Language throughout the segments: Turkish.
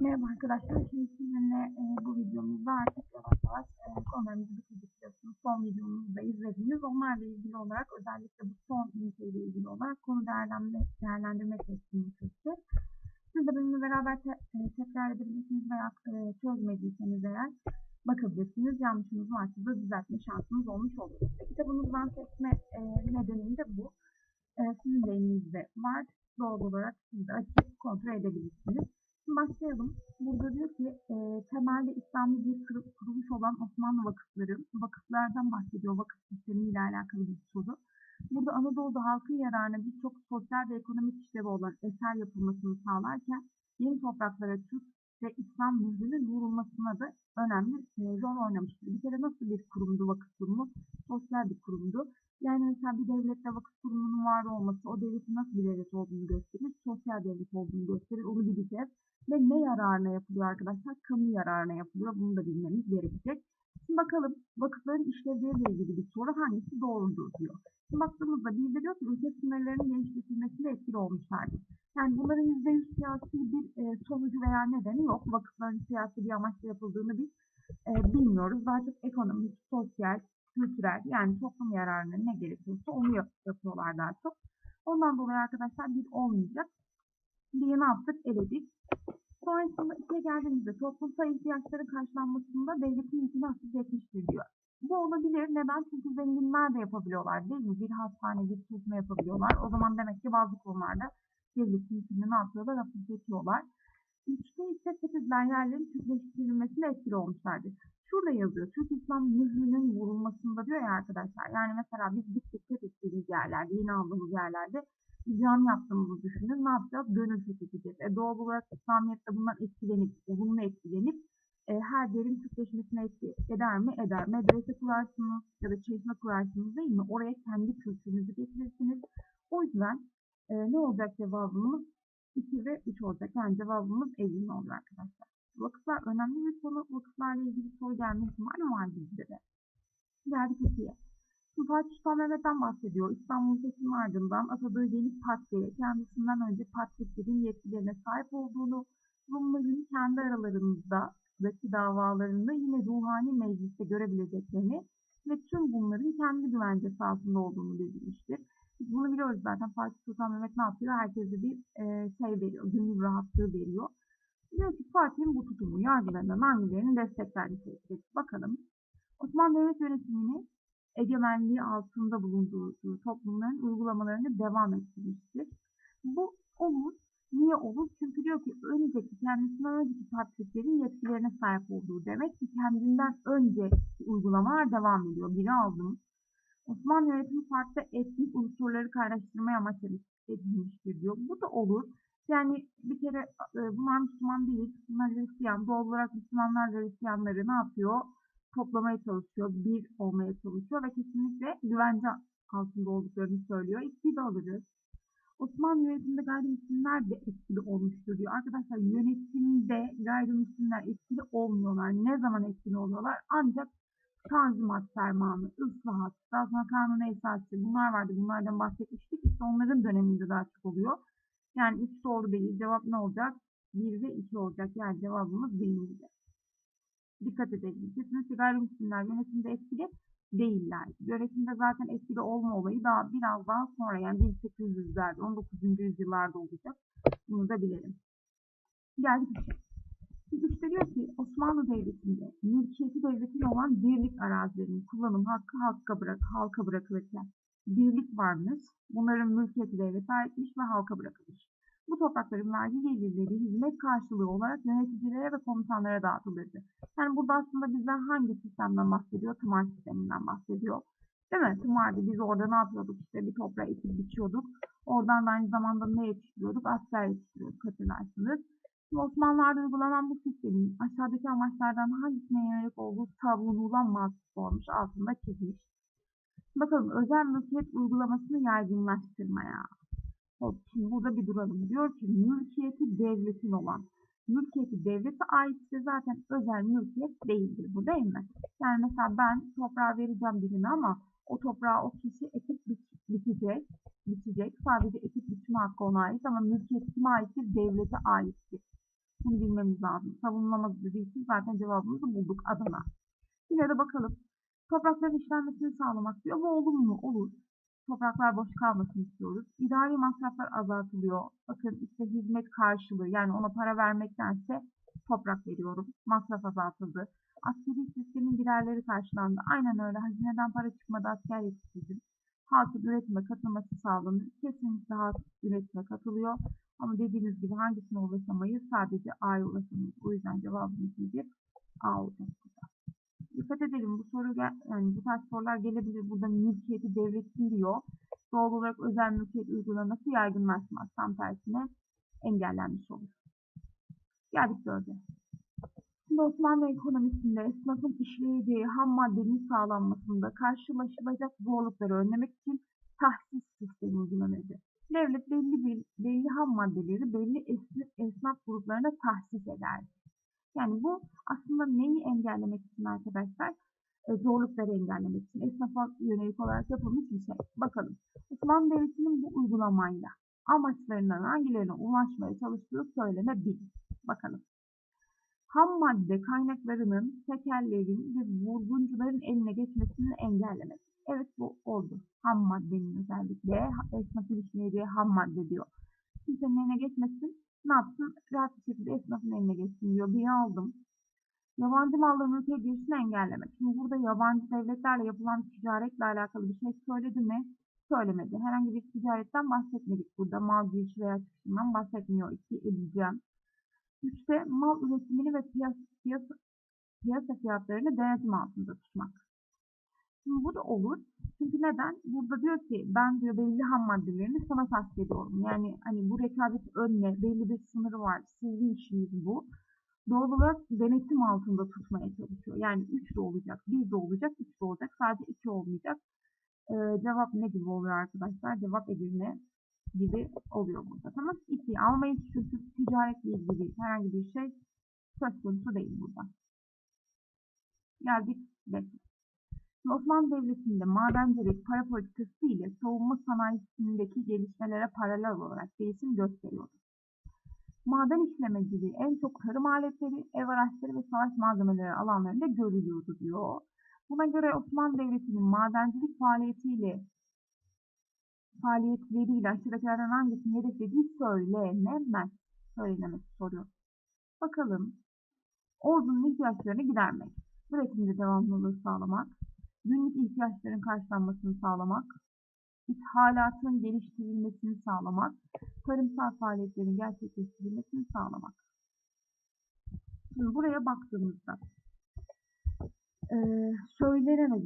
Merhaba arkadaşlar. Şimdi sizinle e, bu videomuzda artık yavaş yavaş e, konularımızı bitirdik. Son videomuzu da izlediniz. Onlarla ilgili olarak özellikle bu son üniteyle ilgili olarak konu değerlendirme, değerlendirme testini çözeceğiz. Siz de benimle beraber te, e, tekrar edebilirsiniz veya e, çözmediyseniz eğer bakabilirsiniz. Yanlışınız varsa da düzeltme şansınız olmuş olur. Kitabımızdan seçme e, nedenim de bu. E, sizin de elinizde var. Doğal olarak siz de açıp kontrol edebilirsiniz. Şimdi başlayalım. Burada diyor ki e, temelde İslami bir kuruluş olan Osmanlı vakıfları, vakıflardan bahsediyor. Vakıf sistemiyle alakalı bir soru. Burada Anadolu'da halkın yararına birçok sosyal ve ekonomik işlevi olan eser yapılmasını sağlarken yeni topraklara Türk ve İslam mührünün vurulmasına da önemli e, rol oynamıştır. Bir kere nasıl bir kurumdu vakıf kurumu? Sosyal bir kurumdu. Yani mesela bir devlette vakıf kurumunun var olması o devletin nasıl bir devlet olduğunu gösterir, sosyal devlet olduğunu gösterir. Onu bileceğiz. Ve ne yararına yapılıyor arkadaşlar? Kamu yararına yapılıyor. Bunu da bilmemiz gerekecek. Şimdi bakalım vakıfların işlevleriyle ilgili bir soru hangisi doğrudur diyor. Şimdi baktığımızda bildiriyor ki ülke sınırlarının genişletilmesiyle etkili olmuşlardır. Yani bunların %100 siyasi bir e, sonucu veya nedeni yok. Vakıfların siyasi bir amaçla yapıldığını biz e, bilmiyoruz. Daha çok ekonomik, sosyal, kültürel yani toplum yararına ne gerekiyorsa onu yapıyorlar daha çok. Ondan dolayı arkadaşlar bir olmayacak. Bir ne yaptık? Eledik. Sonrasında ikiye geldiğimizde toplumsal ihtiyaçların karşılanmasında devletin yükünü hafifletmiştir diyor. Bu olabilir. Neden? Çünkü zenginler de yapabiliyorlar değil mi? Bir hastane, bir çeşme yapabiliyorlar. O zaman demek ki bazı konularda devletin yükünü ne yapıyorlar? Hafifletiyorlar. Üçte ise fethedilen yerlerin Türkleştirilmesine etkili olmuşlardır. Şurada yazıyor. Türk İslam mührünün vurulmasında diyor ya arkadaşlar. Yani mesela biz gittik fethettiğimiz yerlerde, yeni aldığımız yerlerde cam yaptığımızı düşünün. Ne yapacağız? Gönül fethedeceğiz. E doğal olarak İslamiyet'te bundan etkilenip, olumlu etkilenip e, her yerin Türkleşmesine etki eder mi? Eder. Medrese kurarsınız ya da çeşme kurarsınız değil mi? Oraya kendi kültürünüzü getirirsiniz. O yüzden e, ne olacak cevabımız? 2 ve 3 olacak. Yani cevabımız 50 olur arkadaşlar. Vakıflar önemli bir konu. Vakıflarla ilgili soru gelme ihtimali var bizde de. Geldik 2'ye. Fatih Sultan Mehmet'ten bahsediyor. İstanbul seçimi ardından atadığı yeni patriğe kendisinden önce patriklerin yetkilerine sahip olduğunu, bunların kendi aralarında daki davalarını yine ruhani mecliste görebileceklerini ve tüm bunların kendi güvencesi altında olduğunu bildirmiştir. Biz bunu biliyoruz zaten Fatih Sultan Mehmet ne yapıyor? Herkese bir e, şey veriyor, gönül rahatlığı veriyor. Diyor ki Fatih'in bu tutumu yargılarından hangilerinin desteklerini seçecek. Bakalım. Osmanlı Devlet yönetimini egemenliği altında bulunduğu toplumların uygulamalarını devam ettirmiştir. Bu olur. Niye olur? Çünkü diyor ki önceki kendisinden önceki patriklerin yetkilerine sahip olduğu demek ki kendinden önce uygulamalar devam ediyor. Biri aldım. Osmanlı yönetimi farklı etnik unsurları kaynaştırmaya amaç edilmiştir diyor. Bu da olur. Yani bir kere e, bunlar Müslüman değil, bunlar Hristiyan. Doğal olarak Müslümanlar Hristiyanları ne yapıyor? Toplamaya çalışıyor, bir olmaya çalışıyor ve kesinlikle güvence altında olduklarını söylüyor. İkisi de alırız. Osmanlı yönetiminde gayrimüslimler de etkili olmuştur diyor. Arkadaşlar yönetimde gayrimüslimler etkili olmuyorlar. Ne zaman etkili oluyorlar? Ancak Tanzimat fermanı, ıslahat, daha sonra kanun esası bunlar vardı. Bunlardan bahsetmiştik. İşte onların döneminde daha çok oluyor. Yani 3 doğru değil. Cevap ne olacak? 1 ve 2 olacak. Yani cevabımız D'ydi. Dikkat edelim. Kesinlikle gayrimüslimler yönetimde etkili değiller. Yönetimde zaten etkili olma olayı daha biraz daha sonra yani 1800'lerde 19. yüzyıllarda olacak. Bunu da bilelim. Geldik üçe. Üçte diyor ki Osmanlı Devleti'nde mülkiyeti devletin olan birlik arazilerinin kullanım hakkı halka, bırak, halka bırakılırken birlik varmış. Bunların mülkiyeti devlete aitmiş ve halka bırakılmış. Bu toprakların vergi gelirleri hizmet karşılığı olarak yöneticilere ve komutanlara dağıtılırdı. Yani burada aslında bizden hangi sistemden bahsediyor? Tımar sisteminden bahsediyor. Değil mi? Tımardı. Biz orada ne yapıyorduk? İşte bir toprağa ekip biçiyorduk. Oradan da aynı zamanda ne yetiştiriyorduk? Asker yetiştiriyorduk. Hatırlarsınız. Osmanlılar'da uygulanan bu sistemin aşağıdaki amaçlardan hangisine yönelik olduğu savunulamaz olmuş altında çizmiş. Bakalım özel mülkiyet uygulamasını yaygınlaştırmaya. Şimdi burada bir duralım. Diyor ki mülkiyeti devletin olan. Mülkiyeti devlete aitse zaten özel mülkiyet değildir bu değil mi? Yani mesela ben toprağı vereceğim birine ama o toprağı o kişi ekip biçecek, biçecek. Sadece ekip biçme hakkı ona ait ama mülkiyet kime aittir? Devlete aittir. Bunu savunabilmemiz lazım. Savunmamız dediği zaten cevabımızı bulduk Adana. Yine de bakalım. Toprakların işlenmesini sağlamak diyor. Bu olur mu? Olur. Topraklar boş kalmasın istiyoruz. İdari masraflar azaltılıyor. Bakın işte hizmet karşılığı yani ona para vermektense toprak veriyorum. Masraf azaltıldı. Askeri sistemin giderleri karşılandı. Aynen öyle. Hazineden para çıkmadı. Asker yetiştirdim. Halkın üretime katılması sağlanır. Kesinlikle halk üretime katılıyor. Ama dediğiniz gibi hangisine ulaşamayız? Sadece A'ya ulaşamayız. O yüzden cevabımız nedir? A olacak burada. Dikkat edelim bu soru yani bu tarz sorular gelebilir. Burada mülkiyeti devletin diyor. Doğal olarak özel mülkiyet uygulaması yaygınlaşmaz. Tam tersine engellenmiş olur. Geldik dörde. Şimdi Osmanlı ekonomisinde esnafın işleyeceği ham maddenin sağlanmasında karşılaşılacak zorlukları önlemek için tahsis sistemi uygulanırdı. Devlet belli belli ham maddeleri belli esnaf gruplarına tahsis ederdi. Yani bu aslında neyi engellemek için arkadaşlar? E, zorlukları engellemek için esnafa yönelik olarak yapılmış bir şey. Bakalım. Osmanlı Devleti'nin bu uygulamayla amaçlarından hangilerine ulaşmaya çalıştığı söylenebilir. Bakalım. Ham madde kaynaklarının tekellerin ve vurguncuların eline geçmesini engellemek. Evet bu oldu. Ham maddenin özellikle esnafın işleyeceği ham madde diyor. Kimsenin eline geçmesin ne yapsın? Rahat bir şekilde esnafın eline geçsin diyor. Bir aldım. Yabancı malların ülkeye girişini engellemek. Şimdi burada yabancı devletlerle yapılan ticaretle alakalı bir şey söyledi mi? Söylemedi. Herhangi bir ticaretten bahsetmedik burada. Mal girişi veya çıkışından bahsetmiyor. İki edeceğim. Üçte mal üretimini ve piyasa, piyasa, piyasa fiyatlarını denetim altında tutmak. Şimdi bu da olur. Çünkü neden? Burada diyor ki ben diyor belli ham maddelerini sana tahsis ediyorum. Yani hani bu rekabet önle belli bir sınırı var. Sizin işiniz bu. Doğal olarak denetim altında tutmaya çalışıyor. Yani 3 de olacak, 1 de olacak, 3 de olacak. Sadece 2 olmayacak. Ee, cevap ne gibi oluyor arkadaşlar? Cevap Edirne gibi oluyor burada. Tamam. 2 almayız çünkü ticaretle ilgili herhangi bir şey söz konusu değil burada. Geldik 5. Osmanlı Devleti'nde madencilik para politikası ile savunma sanayisindeki gelişmelere paralel olarak değişim gösteriyordu. Maden işlemeciliği en çok tarım aletleri, ev araçları ve savaş malzemeleri alanlarında görülüyordu diyor. Buna göre Osmanlı Devleti'nin madencilik faaliyetiyle faaliyetleriyle aşağıdakilerden hangisini hedeflediği söylenemez. Söylenemez soruyor. Bakalım. Ordunun ihtiyaçlarını gidermek. Üretimde devamlılığı sağlamak. Günlük ihtiyaçların karşılanmasını sağlamak. ithalatın geliştirilmesini sağlamak. Tarımsal faaliyetlerin gerçekleştirilmesini sağlamak. Şimdi buraya baktığımızda e,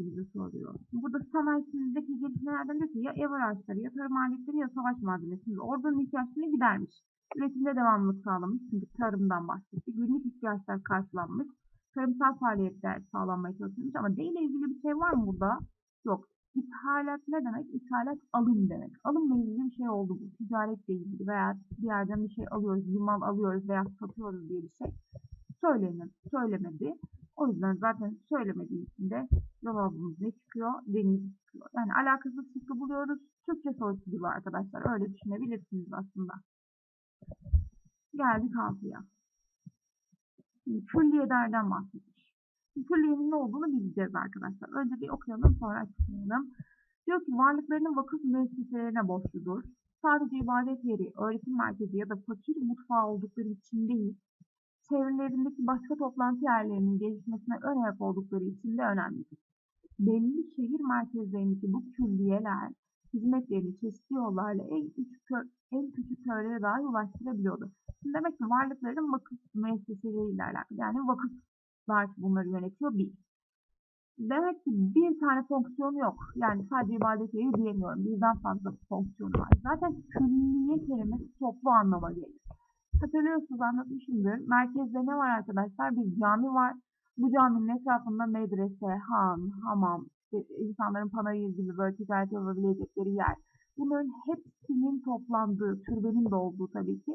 bize soruyor. Burada sanayisindeki gelişmelerden diyor ki ya ev araçları ya tarım aletleri ya savaş malzemesi. Şimdi ordunun ihtiyaçlarını gidermiş. Üretimde devamlılık sağlamış. Çünkü tarımdan bahsetti. Günlük ihtiyaçlar karşılanmış. Tarımsal faaliyetler sağlanmaya çalışılmış ama D ile ilgili bir şey var mı burada? Yok. İthalat ne demek? İthalat alım demek. Alımla ilgili bir şey oldu bu. Ticaretle ilgili veya bir yerden bir şey alıyoruz, bir mal alıyoruz veya satıyoruz diye bir şey söylenir, söylemedi. O yüzden zaten söylemediği için de cevabımız ne çıkıyor? Deniz çıkıyor. Yani alakasız şıkkı buluyoruz. Türkçe sorusu gibi arkadaşlar. Öyle düşünebilirsiniz aslında. Geldik altıya. Şimdi külliyelerden bahsetmiş. Külliyenin ne olduğunu bileceğiz arkadaşlar. Önce bir okuyalım sonra açıklayalım. Diyor ki varlıklarının vakıf müesseselerine borçludur. Sadece ibadet yeri, öğretim merkezi ya da fakir mutfağı oldukları için değil, çevrelerindeki başka toplantı yerlerinin gelişmesine ön ayak oldukları için de önemlidir. Belli şehir merkezlerindeki bu külliyeler hizmetlerini çeşitli yollarla en küçük, en küçük köylere dahi ulaştırabiliyordu. Şimdi demek ki varlıkların vakıf müesseseleriyle alakalı. Yani vakıflar bunları yönetiyor bir. Demek ki bir tane fonksiyonu yok. Yani sadece ibadet yeri diyemiyorum. Birden fazla fonksiyonu var. Zaten külliye kelimesi toplu anlama gelir. Hatırlıyorsunuz anlatmışımdır. Merkezde ne var arkadaşlar? Bir cami var. Bu caminin etrafında medrese, han, hamam, insanların panayır gibi böyle ticaret yapabilecekleri yer. Bunların hepsinin toplandığı, türbenin de olduğu tabii ki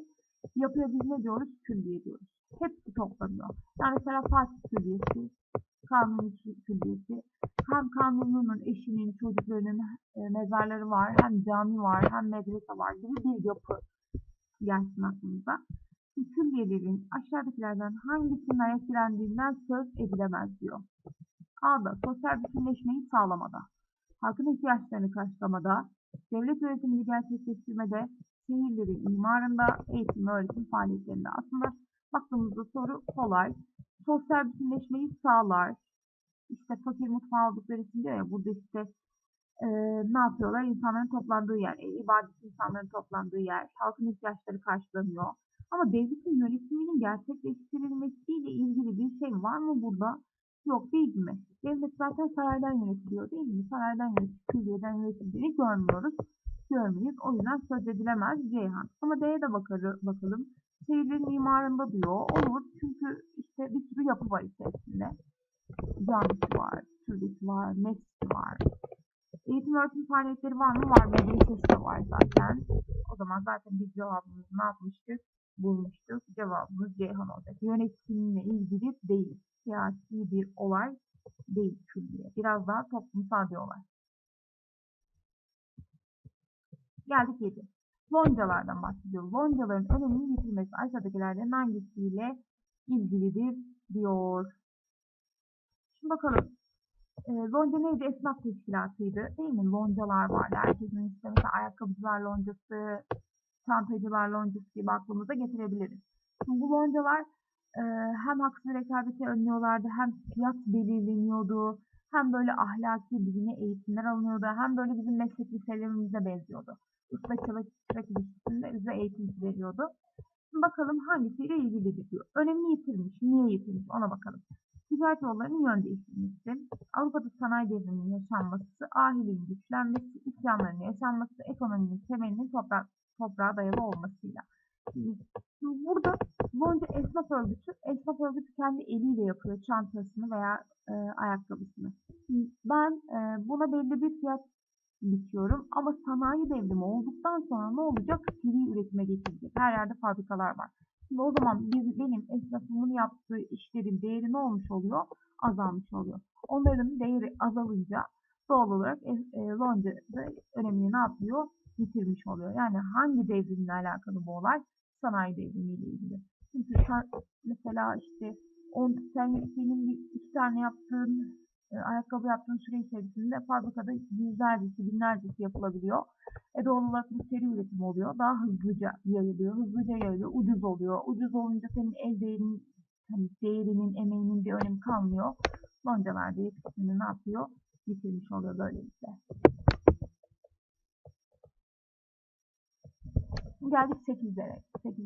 yapıya biz ne diyoruz? Külliye diyoruz. Hepsi toplanıyor. Yani mesela Fatih Külliyesi, Kanuni Külliyesi. Hem Kanuni'nin eşinin, çocuklarının e, mezarları var, hem cami var, hem medrese var gibi bir yapı gelsin aklınıza. Külliyelerin aşağıdakilerden hangisinin etkilendiğinden söz edilemez diyor. A'da sosyal bütünleşmeyi sağlamada, halkın ihtiyaçlarını karşılamada, devlet yönetimini gerçekleştirmede, şehirlerin imarında, eğitim ve öğretim faaliyetlerinde. Aslında baktığımızda soru kolay. Sosyal bütünleşmeyi sağlar. İşte fakir mutfağı oldukları için diyor ya burada işte e, ne yapıyorlar? İnsanların toplandığı yer, e, ibadet insanların toplandığı yer, halkın ihtiyaçları karşılanıyor. Ama devletin yönetiminin gerçekleştirilmesiyle ilgili bir şey var mı burada? Yok değil mi? Devlet zaten saraydan yönetiliyor değil mi? Saraydan yönetiliyor, külliyeden yönetildiğini görmüyoruz. Görmeyiz. O yüzden söz edilemez Ceyhan. Ama D'ye de bakarı, bakalım. Şehirlerin imarında diyor. Olur. Çünkü işte bir sürü yapı var içerisinde. Camisi var, türbesi var, mescidi var. Eğitim öğretim faaliyetleri var mı? Var. Medresesi de var zaten. O zaman zaten biz cevabımızı ne yapmıştık? Bulmuştuk. Cevabımız Ceyhan olacak. Yönetimle ilgili değil. Siyasi bir olay değil külliye. Biraz daha toplumsal bir olay. Geldik 7. Loncalardan bahsediyor. Loncaların önemini yitirmesi aşağıdakilerden hangisiyle ilgilidir diyor. Şimdi bakalım. E, lonca neydi? Esnaf teşkilatıydı. Değil mi? Loncalar vardı. Herkesin işte mesela ayakkabıcılar loncası, çantacılar loncası gibi aklımıza getirebiliriz. Şimdi bu loncalar e, hem haksız rekabeti önlüyorlardı, hem fiyat belirleniyordu, hem böyle ahlaki dini eğitimler alınıyordu, hem böyle bizim meslek liselerimize benziyordu. Usta çırak, ilişkisinde bize eğitim veriyordu. Bakalım hangisiyle ilgili diyor. Önemli yitirmiş, niye yitirmiş ona bakalım. Ticaret yollarının yön değiştirmesi, Avrupa'da sanayi devriminin yaşanması, ahiliğin güçlenmesi, isyanların yaşanması, ekonominin temelinin toprak, toprağa dayalı olmasıyla. Şimdi burada Lonca esnaf örgütü, esnaf örgütü kendi eliyle yapıyor çantasını veya e, ayakkabısını. Ben e, buna belli bir fiyat bitiyorum ama sanayi devrimi olduktan sonra ne olacak? Seri üretime geçilecek. Her yerde fabrikalar var. Şimdi o zaman biz, benim esnafımın yaptığı işlerin değeri ne olmuş oluyor? Azalmış oluyor. Onların değeri azalınca doğal olarak e, e, Lonca da önemini ne yapıyor? Yitirmiş oluyor. Yani hangi devrimle alakalı bu olay? Sanayi devrimiyle ilgili. Çünkü mesela işte on, sen, senin bir, iki tane yaptığın e, ayakkabı yaptığın süre içerisinde fabrikada yüzlercesi, binlercesi yapılabiliyor. E doğal olarak bu seri üretim oluyor. Daha hızlıca yayılıyor. Hızlıca yayılıyor. Ucuz oluyor. Ucuz olunca senin el değerinin, hani değerinin, emeğinin bir önemi kalmıyor. Loncalar yetkisini ne yapıyor? Yitirmiş oluyor böylelikle. Geldik 8'lere. 8.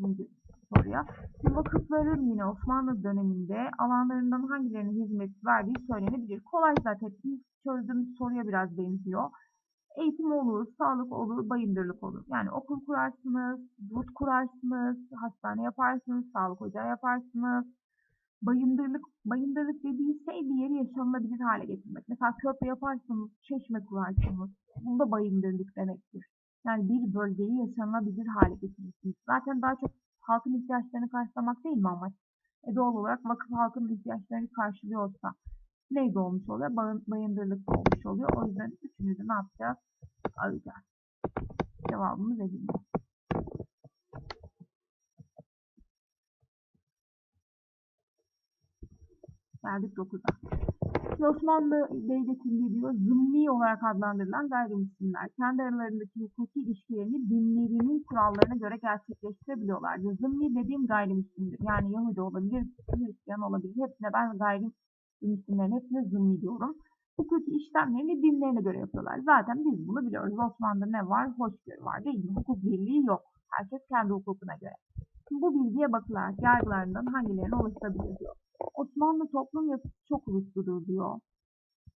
soruya. Vakıfların yine Osmanlı döneminde alanlarından hangilerine hizmet verdiği söylenebilir. Kolay zaten ilk çözdüğümüz soruya biraz benziyor. Eğitim olur, sağlık olur, bayındırlık olur. Yani okul kurarsınız, yurt kurarsınız, hastane yaparsınız, sağlık ocağı yaparsınız. Bayındırlık, bayındırlık dediği şey bir yeri yaşanılabilir hale getirmek. Mesela köprü yaparsınız, çeşme kurarsınız. Bunda bayındırlık demektir. Yani bir bölgeyi yaşanılabilir hale getirirsiniz. Zaten daha çok halkın ihtiyaçlarını karşılamak değil mi amaç? E doğal olarak vakıf halkın ihtiyaçlarını karşılıyorsa neydi olmuş oluyor? Bayındırlık olmuş oluyor. O yüzden üçünü de ne yapacağız? Arayacağız. Cevabımız edildi. Geldik 9'a. Osmanlı Devleti'nde diyor zımni olarak adlandırılan gayrimüslimler kendi aralarındaki hukuki ilişkilerini dinlerinin kurallarına göre gerçekleştirebiliyorlar. Zımni dediğim gayrimüslimdir. Yani Yahudi olabilir, Hristiyan olabilir. Hepsine ben gayrimüslimlerin hepsine zımni diyorum. Hukuki işlemlerini dinlerine göre yapıyorlar. Zaten biz bunu biliyoruz. Osmanlı'da ne var? Hoşgörü var değil mi? Hukuk birliği yok. Herkes kendi hukukuna göre. Şimdi bu bilgiye bakılarak yargılarından hangilerine ulaşılabilir diyor. Osmanlı toplum yapısı çok ulusludur diyor.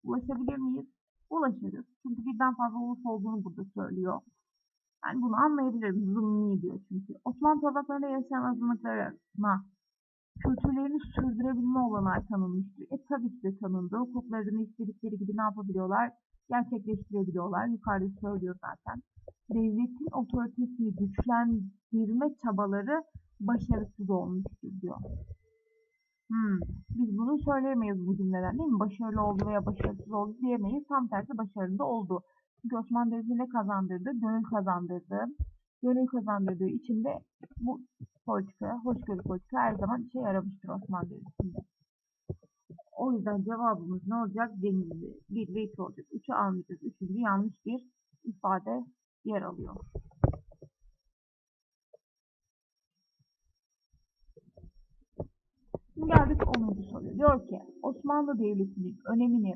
Ulaşabilir miyiz? Ulaşırız. Çünkü birden fazla ulus olduğunu burada söylüyor. Yani bunu anlayabiliriz. Zımni diyor çünkü. Osmanlı topraklarında yaşayan azınlıklarına kültürlerini sürdürebilme olanağı tanınmıştır. E tabii ki de tanındı. Hukuklarını istedikleri gibi ne yapabiliyorlar? Gerçekleştirebiliyorlar. Yukarıda söylüyor zaten. Devletin otoritesini güçlendirme çabaları başarısız olmuştur diyor. Hmm. Biz bunu söyleyemeyiz bu cümleden değil mi? Başarılı oldu veya başarısız oldu diyemeyiz. Tam tersi başarılı oldu. Çünkü Osmanlı Devleti ne kazandırdı? Gönül kazandırdı. gönül kazandırdığı için de bu politika, hoşgörü politika her zaman işe yaramıştır Osmanlı Devleti'nde. O yüzden cevabımız ne olacak? Denizli. 1 ve 2 olacak. 3'ü almayacağız. Üçüncü yanlış bir ifade yer alıyor. Şimdi geldik 10. soruya. Diyor ki Osmanlı Devleti'nin önemini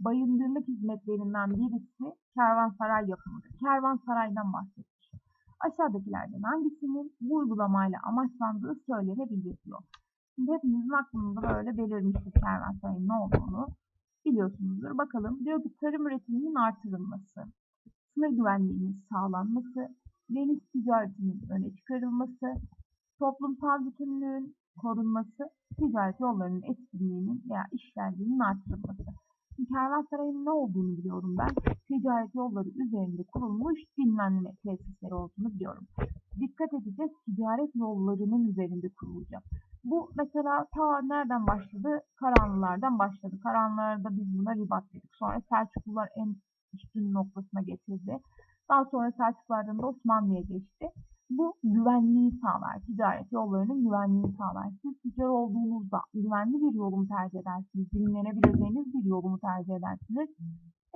bayındırlık hizmetlerinden birisi kervansaray yapımıdır. Kervansaraydan bahsetmiş. Aşağıdakilerden hangisinin bu uygulamayla amaçlandığı söylenebilir diyor. Şimdi hepimizin aklında böyle belirmiştir kervansarayın ne olduğunu biliyorsunuzdur. Bakalım diyor ki tarım üretiminin artırılması, sınır güvenliğinin sağlanması, deniz ticaretinin öne çıkarılması, toplumsal bütünlüğün korunması, ticaret yollarının etkinliğinin veya işlerliğinin artırılması. Kervansarayın ne olduğunu biliyorum ben. Ticaret yolları üzerinde kurulmuş dinlenme tesisleri olduğunu biliyorum. Dikkat edeceğiz ticaret yollarının üzerinde kurulacak. Bu mesela ta nereden başladı? Karanlılardan başladı. Karanlılarda biz buna ribat dedik. Sonra Selçuklular en üstün noktasına getirdi. Daha sonra Selçuklulardan da Osmanlı'ya geçti. Bu güvenliği sağlar. Ticaret yollarının güvenliğini sağlar. Siz tüccar olduğunuzda güvenli bir yolu mu tercih edersiniz? Dinlenebileceğiniz bir yolu mu tercih edersiniz?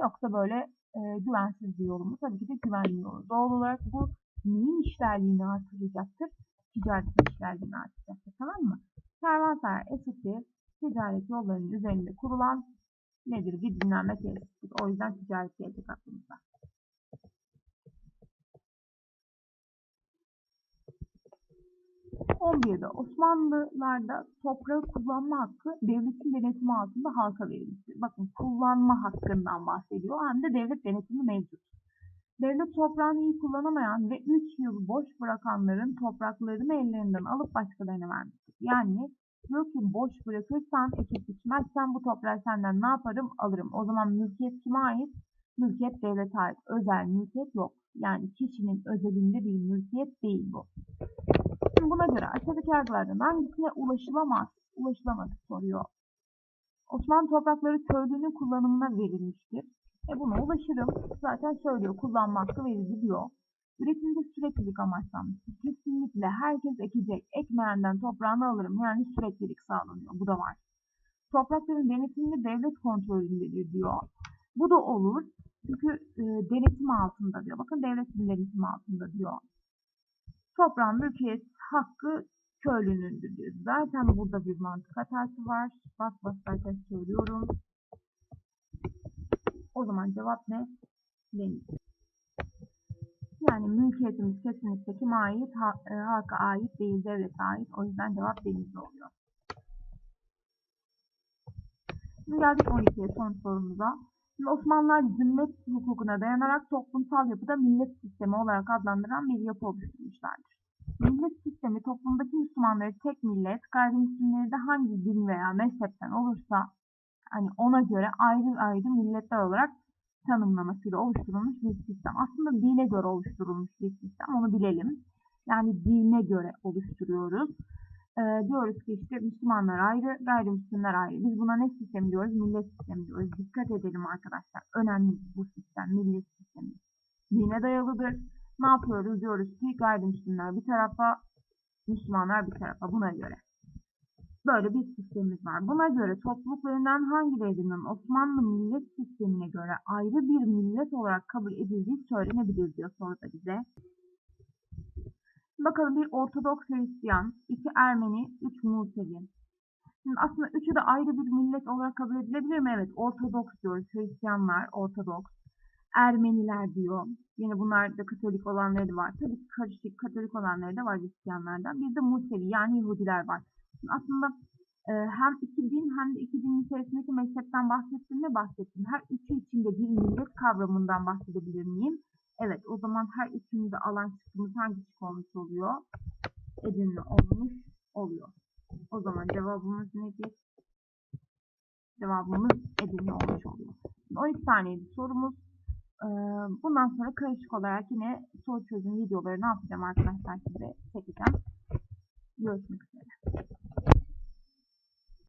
Yoksa böyle e, güvensiz bir yolu mu? Tabii ki de güvenli yolu. Doğal olarak bu neyin işlerliğini artıracaktır? Ticaretin işlerliğini artıracaktır. Tamam mı? Kervansaray esası ticaret yollarının üzerinde kurulan nedir? Bir dinlenme tesisidir. O yüzden ticaret gelecek aklımıza. 11'de Osmanlılarda toprağı kullanma hakkı devletin denetimi altında halka verilmiştir. Bakın kullanma hakkından bahsediyor hem de devlet denetimi mevcut. Devlet toprağını iyi kullanamayan ve 3 yıl boş bırakanların topraklarını ellerinden alıp başkalarına vermiştir. Yani diyor ki boş bırakırsan, ekip biçmezsen bu toprağı senden ne yaparım? Alırım. O zaman mülkiyet kime ait? Mülkiyet devlete ait. Özel mülkiyet yok. Yani kişinin özelinde bir mülkiyet değil bu. Şimdi buna göre aşağıdaki yargılardan hangisine ulaşılamaz? Ulaşılamaz soruyor. Osmanlı toprakları köylünün kullanımına verilmiştir. E buna ulaşırım. Zaten söylüyor kullanma hakkı verildi diyor. Üretimde süreklilik amaçlanmıştır. Kesinlikle herkes ekecek. Ekmeyenden toprağını alırım. Yani süreklilik sağlanıyor. Bu da var. Toprakların denetimli devlet kontrolündedir diyor. Bu da olur. Çünkü e, denetim altında diyor. Bakın devletin denetim altında diyor. Toprağın mülkiyet hakkı köylünündür diyor. Zaten burada bir mantık hatası var. Bas bas zaten söylüyorum. O zaman cevap ne? Deniz. Yani mülkiyetimiz kesinlikle kime ait? Ha, e, halka ait değil, devlete ait. O yüzden cevap denizli oluyor. Şimdi geldik 12'ye son sorumuza. Şimdi Osmanlılar zimmet hukukuna dayanarak toplumsal yapıda millet sistemi olarak adlandıran bir yapı oluşturmuşlardır. Millet sistemi toplumdaki Müslümanları tek millet, gayrimüslimleri de hangi din veya mezhepten olursa hani ona göre ayrı ayrı milletler olarak tanımlamasıyla oluşturulmuş bir sistem. Aslında dine göre oluşturulmuş bir sistem. Onu bilelim. Yani dine göre oluşturuyoruz e, diyoruz ki işte Müslümanlar ayrı, gayrimüslimler ayrı. Biz buna ne sistemi diyoruz? Millet sistemi diyoruz. Dikkat edelim arkadaşlar. Önemli bu sistem, millet sistemi. Dine dayalıdır. Ne yapıyoruz? Diyoruz ki gayrimüslimler bir tarafa, Müslümanlar bir tarafa buna göre. Böyle bir sistemimiz var. Buna göre topluluklarından hangilerinin Osmanlı millet sistemine göre ayrı bir millet olarak kabul edildiği söylenebilir diyor soruda bize. Bakalım bir Ortodoks Hristiyan, iki Ermeni, üç Musevi. Şimdi aslında üçü de ayrı bir millet olarak kabul edilebilir mi? Evet, Ortodoks diyoruz. Hristiyanlar, Ortodoks. Ermeniler diyor. Yine bunlar da Katolik olanları da var. Tabii ki karışık Katolik olanları da var Hristiyanlardan. Bir de Musevi yani Yahudiler var. Şimdi aslında e, hem iki din hem de iki din içerisindeki mezhepten bahsettim ne bahsettim? Her üçü içinde bir millet kavramından bahsedebilir miyim? Evet o zaman her de alan çıktığımız hangi çık olmuş oluyor? Edirne olmuş oluyor. O zaman cevabımız nedir? Cevabımız Edirne olmuş oluyor. 12 taneydi sorumuz. Ee, bundan sonra karışık olarak yine soru çözüm videoları ne yapacağım arkadaşlar size çekeceğim. Görüşmek üzere.